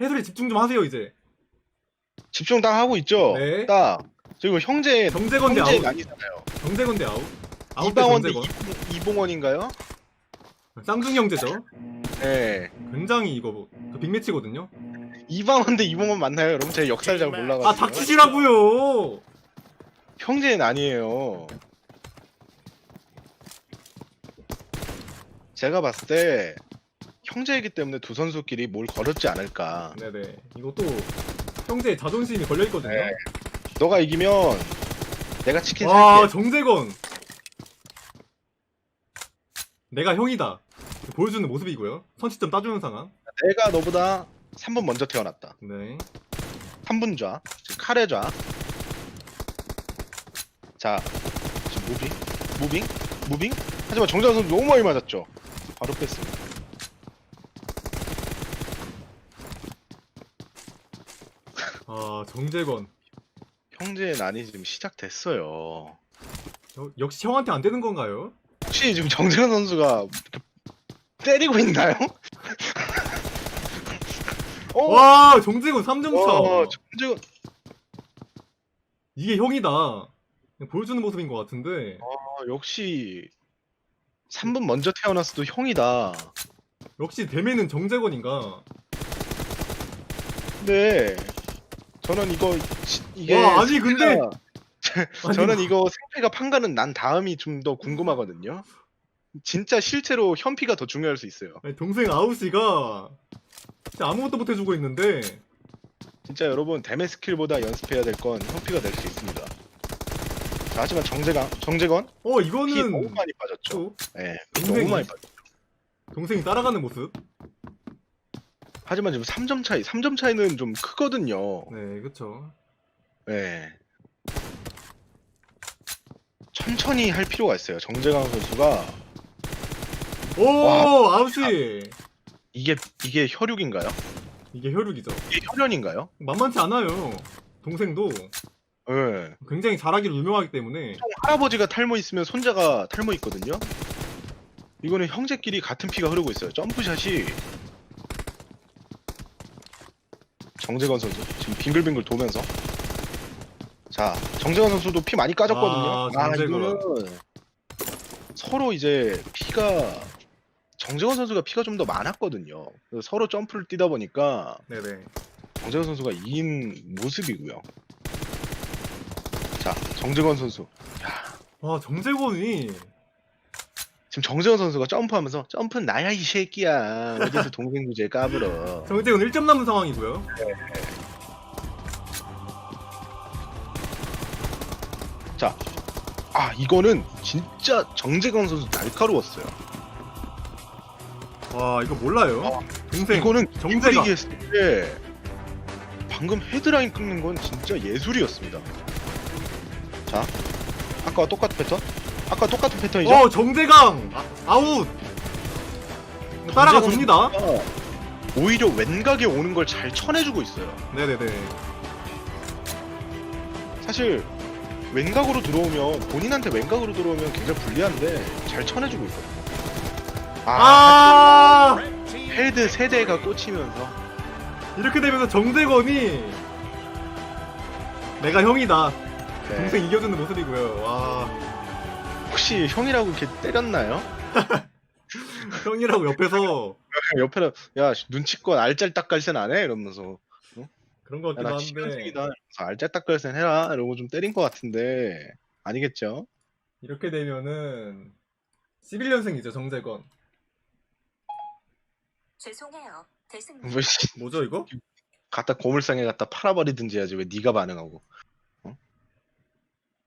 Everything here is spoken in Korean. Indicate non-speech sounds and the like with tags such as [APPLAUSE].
해설이 집중 좀 하세요 이제. 집중 딱 하고 있죠. 네. 딱 그리고 형제 정재건 대 형제 아웃. 아니잖아요. 정재건 대 아웃. 아웃 대 이방원 대 정재건. 이- 이봉원인가요? 쌍둥이 형제죠. 네. 굉장히 이거 뭐, 그 빅매치거든요. 이방원 대 이봉원 맞나요? 여러분 제가 역사를 잘 몰라가지고. 아 닥치시라고요. 형제는 아니에요. 제가 봤을 때 형제이기 때문에 두 선수끼리 뭘 걸었지 않을까. 네네. 이것도 형제의 자존심이 걸려 있거든요. 네. 너가 이기면 내가 치킨 와 살게. 정재건. 내가 형이다. 보여주는 모습이고요. 선취점 따주는 상황. 내가 너보다 3분 먼저 태어났다. 네. 3분 좌, 지금 카레 좌. 자, 지금 무빙, 무빙, 무빙. 하지만 정장 선수 너무 많이 맞았죠. 바로 뺐습니다. 아 정재건. 형제의 난이 지금 시작됐어요. 여- 역시 형한테 안 되는 건가요? 혹시 지금 정재현 선수가 때리고 있나요? [LAUGHS] 어, 와 정재건 3점 차. 와, 정재현 이게 형이다. 보여주는 모습인 것 같은데. 아, 역시 3분 먼저 태어났어도 형이다. 역시 대매는 정재건인가? 근데 저는 이거 시- 이게 와, 아니, 근데- [LAUGHS] 아니, 저는 이거 생패가 판가는 난 다음이 좀 더 궁금하거든요. 진짜 실제로 현피가 더 중요할 수 있어요. 아니, 동생 아우씨가 진짜 아무것도 못 해주고 있는데 진짜 여러분 데메 스킬보다 연습해야 될 건 현피가 될 수 있습니다. 자, 하지만 정재강 정재건 어 피 너무 이거는 많이 빠졌죠. 또 예, 피 너무 많이 빠졌죠. 동생이 따라가는 모습. 하지만 지금 3점 차이, 3점 차이는 좀 크거든요. 네, 그쵸. 예. 천천히 할 필요가 있어요. 정재강 선수가 오 와. 아우씨 이게 이게 혈육인가요? 이게 혈육이죠. 이게 혈연인가요? 만만치 않아요. 동생도 예. 굉장히 잘하기로 유명하기 때문에 할아버지가 탈모 있으면 손자가 탈모 있거든요. 이거는 형제끼리 같은 피가 흐르고 있어요. 점프샷이 정재건 선수 지금 빙글빙글 도면서 자 정재건 선수도 피 많이 까졌거든요. 아, 아, 정재건. 이거는 서로 이제 피가 정재건 선수가 피가 좀 더 많았거든요. 그래서 서로 점프를 뛰다 보니까 네네. 정재건 선수가 이긴 모습이고요. 자 정재건 선수 와 정재건이 지금 정재원 선수가 점프하면서 점프는 나야 이 새끼야 어디서 [LAUGHS] 동생 주제 까불어 정재건 1점 남은 상황이고요. 아 이거는 진짜 정재건 선수 날카로웠어요 와 이거 몰라요. 어, 동생 이거는 정재가. 정재가 했을 때 방금 헤드라인 끊는 건 진짜 예술이었습니다 자 아까와 똑같은 패턴 아까 똑같은 패턴이죠 어 정재강 아, 아웃. 따라가 줍니다. 어, 오히려 왼각에 오는 걸 잘 쳐내주고 있어요 네네네. 사실 왼각으로 들어오면 본인한테 왼각으로 들어오면 굉장히 불리한데 잘 쳐내주고 있거든요. 아, 아 헤드 세 대가 꽂히면서 이렇게 되면서 정재건이 내가 형이다. 네. 동생 이겨주는 모습이고요. 와 혹시 형이라고 이렇게 때렸나요? [LAUGHS] 형이라고 옆에서 [LAUGHS] 옆에서 야 눈치껏 알짤딱갈센 안 해? 이러면서 그런 것 야, 같기도 나 한데 치킨생이다 이러면서 알짤딱갈센 해라 이러고 좀 때린 것 같은데 아니겠죠? 이렇게 되면은 11년생이죠 정재건. 죄송해요. 대승 뭐 씨, 뭐죠 이거? [LAUGHS] 갖다 고물상에 갖다 팔아버리든지 해야지 왜 네가 반응하고